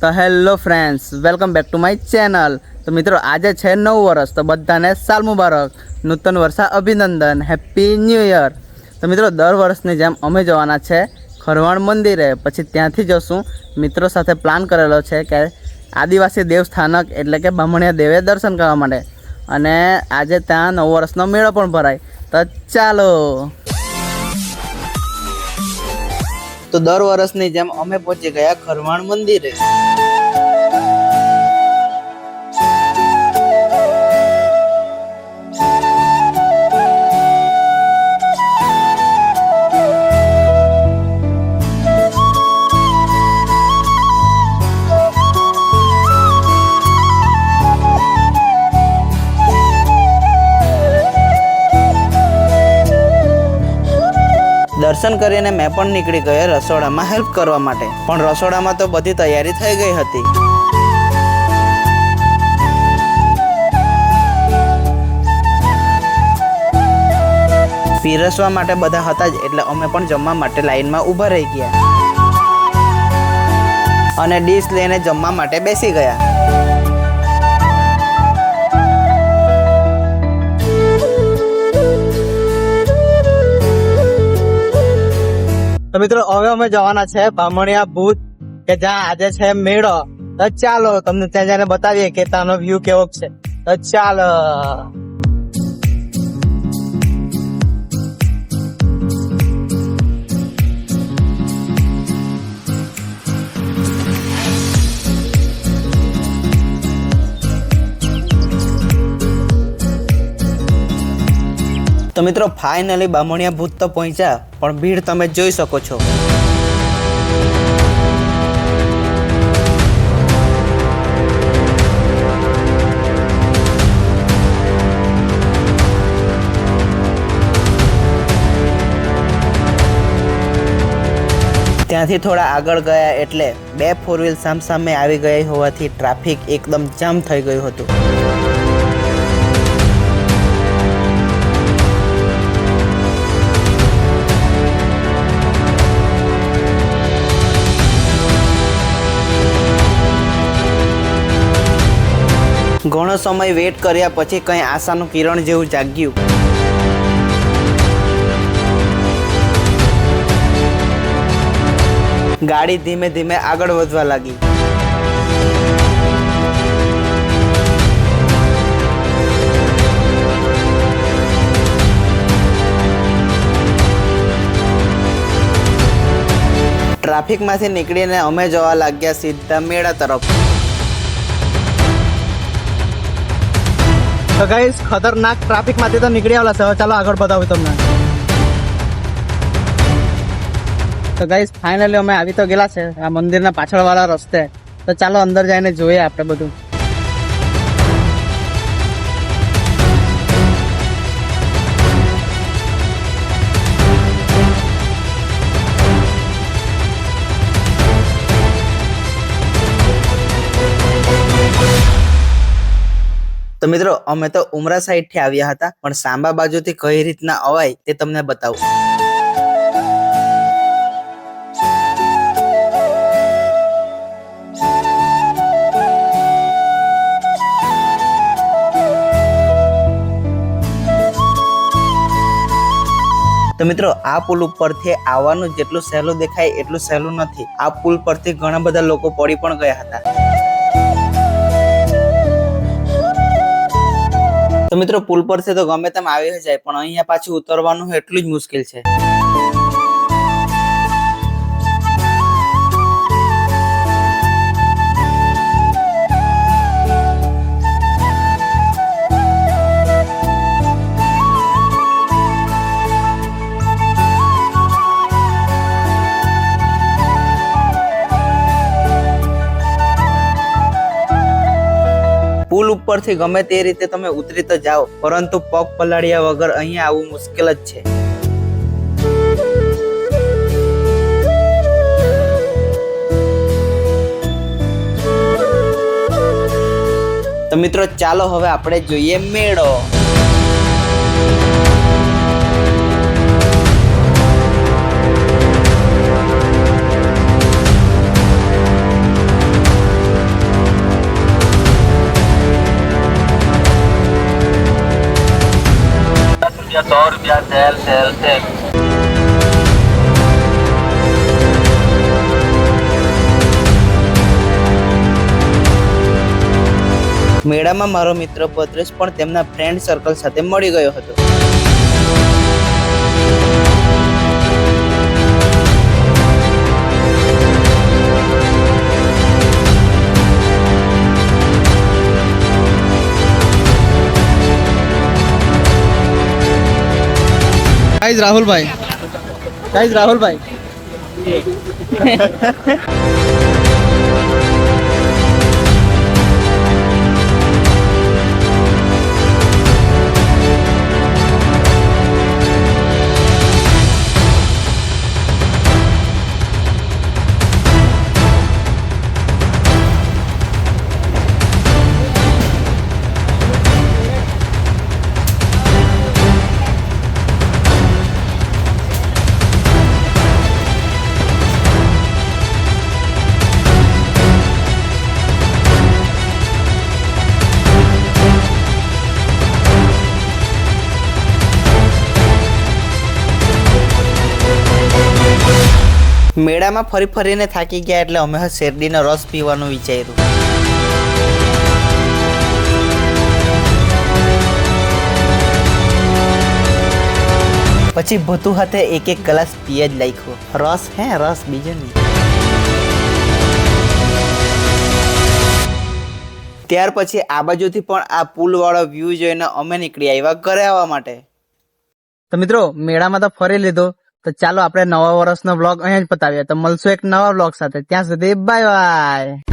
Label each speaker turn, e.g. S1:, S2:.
S1: તો hello friends, welcome back to my channel. તો મિત્રો, આજે છે નવ વર્ષ, તો બધાને સાલ મુબારક, નૂતન વર્ષા અભિનંદન, હેપી ન્યૂ યર. તો મિત્રો, દર વર્ષની જેમ અમે જવાના છે ખરવાણ મંદિરે, પછી ત્યાંથી જશું. મિત્રો સાથે પ્લાન કરેલો છે કે આદિવાસી દેવસ્થાનક, એટલે કે બામણિયા દેવે દર્શન કરવા માટે. અને આજે ત્યાં નવ વર્ષનો મેળો પણ ભરાય. તો ચાલો. તો દર વર્ષની જેમ અમે પહોંચી ગયા ખરવાણ મંદિરે. દર્શન કરીને મેં પણ નીકળી ગયો રસોડામાં હેલ્પ કરવા માટે. પણ રસોડામાં તો બધી તૈયારી થઈ ગઈ હતી. પીરસવા માટે બધા હતા જ, એટલે અમે પણ જમવા માટે લાઈનમાં ઊભા રહી ગયા. અને ડીશ લઈને જમવા માટે બેસી ગયા. તો મિત્રો, હવે અમે જવાના છે બામણિયા ભૂત કે જ્યાં આજે છે મેળો. તો ચાલો તમને ત્યાં જઈને બતાવીએ કે ત્યાંનો વ્યૂ કેવો છે. તો ચાલો. તો મિત્રો ફાઇનલી બામણિયા ભૂત તો પહોંચ્યા, પણ ભીડ તમે જોઈ શકો છો. ત્યાંથી થોડા આગળ ગયા એટલે બે ફોર વ્હીલ સામસામે આવી ગઈ હોવાથી ટ્રાફિક એકદમ જામ થઈ ગયું હતું. ઘણો સમય વેટ કર્યા પછી કંઈ આશાનું કિરણ જેવું જાગ્યું. ગાડી ધીમે ધીમે આગળ વધવા લાગી. ટ્રાફિકમાંથી નીકળીને અમે જવા લાગ્યા સીધા મેળા તરફ. તો ગાઈસ ખતરનાક ટ્રાફિકમાંથી તો નીકળી આવેલા છે. હવે ચાલો આગળ બતાવું તમને. તો ગાઈસ ફાઇનલી અમે આવી તો ગયેલા છે. આ મંદિરના પાછળવાળા રસ્તે. તો ચાલો અંદર જઈને જોઈએ આપણે બધું. તો મિત્રો, અમે તો ઉમરા સાઈડથી આવ્યા હતા, પણ સાંબા બાજુથી કઈ રીતના અવાય તે તમને બતાવું. તો મિત્રો, આ પુલ ઉપરથી આવવાનું જેટલું સહેલું દેખાય એટલું સહેલું નથી. આ પુલ પરથી ઘણા બધા લોકો પડી પણ ગયા હતા. તો મિત્રો પુલ પરથી તો ગમે તેમ આવી જાય, પણ અહીંયા પાછું ઉતરવાનું એટલું જ મુશ્કેલ છે. પુલ ઉપરથી ગમે તે રીતે તમે ઉતરી તો જાઓ, પરંતુ પગ પલાળ્યા વગર અહીંયા આવવું મુશ્કેલ જ છે. તો મિત્રો, ચાલો હવે આપણે જોઈએ મેળો.
S2: રૂપિયા સો રૂપિયા સેલ સેલ
S1: મેળામાં મારો મિત્ર ભદ્રેશ પણ તેમના ફ્રેન્ડ સર્કલ સાથે મળી ગયો હતો. ગાઈઝ રાહુલભાઈ ગાઈઝ રાહુલભાઈ મેળામાં ફરી ફરીને થાકી ગયા એટલે અમે શેરડીનો રસ પીવાનું વિચાર્યું. પછી ભૂતું હાથે એક એક ગ્લાસ પીએ જ લાખ્યો. રસ હે, રસ, બીજો નહીં. ત્યાર પછી આ બાજુથી પણ આ પુલવાળો વ્યૂ જોઈને અમે નીકળી આવ્યા ઘરે આવવા માટે. તો મિત્રો, મેળામાં તો ફરી લીધો. તો ચાલો આપણે નવા વર્ષનો બ્લોગ અહીંયા જ પતાવીએ. તો મળશું એક નવા બ્લોગ સાથે. ત્યાં સુધી બાય બાય